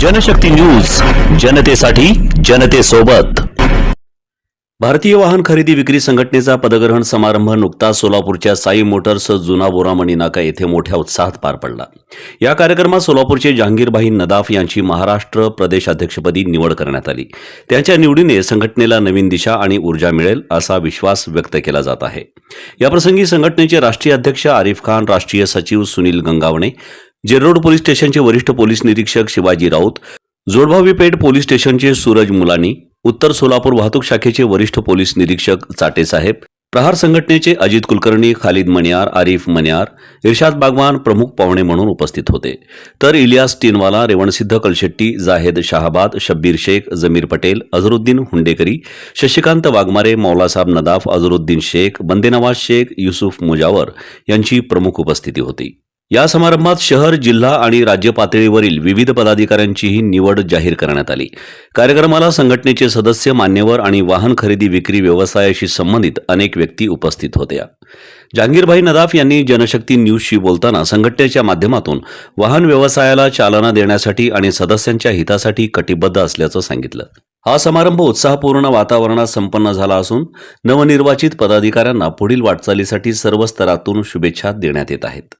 Janshakti news जनतेसाठी जनतेसोबत. भारतीय वाहन खरेदी विक्री संघटनेचा पदग्रहण समारंभ नुकताच सोलापूरच्या साई मोटर्स जुना बोरामणी नाका येथे मोठ्या उत्साहात पार पडला. या कार्यक्रमात सोलापूरचे जहांगीरभाई नदाफ यांची महाराष्ट्र प्रदेशाध्यक्षपदी निवड करण्यात आली. त्यांच्या निवडीने संघटनेला नवीन दिशा आणि ऊर्जा मिळेल असा विश्वास व्यक्त केला जात आहे. याप्रसंगी संघटनेचे राष्ट्रीय अध्यक्ष आरिफ खान राष्ट्रीय सचिव सुनील गंगावणे जेरोड पोलीस स्टेशनचे वरिष्ठ पोलीस निरीक्षक शिवाजी राऊत जोडभावी पेठ पोलीस स्टेशनचे सूरज मुलानी उत्तर सोलापूर वाहतूक शाखेचे वरिष्ठ पोलीस निरीक्षक चाटेसाहेब प्रहार संघटनेचे अजित कुलकर्णी खालिद मनियार आरिफ मनियार इर्शाद बागवान प्रमुख पाहुणे म्हणून उपस्थित होते. तर इलियास टीनवाला रेवणसिद्ध कलशेट्टी जाहेद शहाबाद शब्बीर शेख जमीर पटेल अझरुद्दीन हुंडेकरी शशिकांत वाघमारे मौलासाब नदाफ अझरुद्दीन शेख बंदेनवाज शेख युसुफ मुजावर यांची प्रमुख उपस्थिती होती. या समारंभात शहर जिल्हा आणि राज्य पातळीवरील विविध पदाधिकाऱ्यांचीही निवड जाहीर करण्यात आली. कार्यक्रमाला संघटनेचे सदस्य मान्यवर आणि वाहन खरेदी विक्री व्यवसायाशी संबंधित अनेक व्यक्ती उपस्थित होत्या. जहांगीरभाई नदाफ यांनी जनशक्ती न्यूजशी बोलताना संघटनेच्या माध्यमातून वाहन व्यवसायाला चालना देण्यासाठी आणि सदस्यांच्या हितासाठी कटिबद्ध असल्याचं सांगितलं. हा समारंभ उत्साहपूर्ण वातावरणात संपन्न झाला असून नवनिर्वाचित पदाधिकाऱ्यांना पुढील वाटचालीसाठी सर्व स्तरातून शुभेच्छा देण्यात येत आहेत.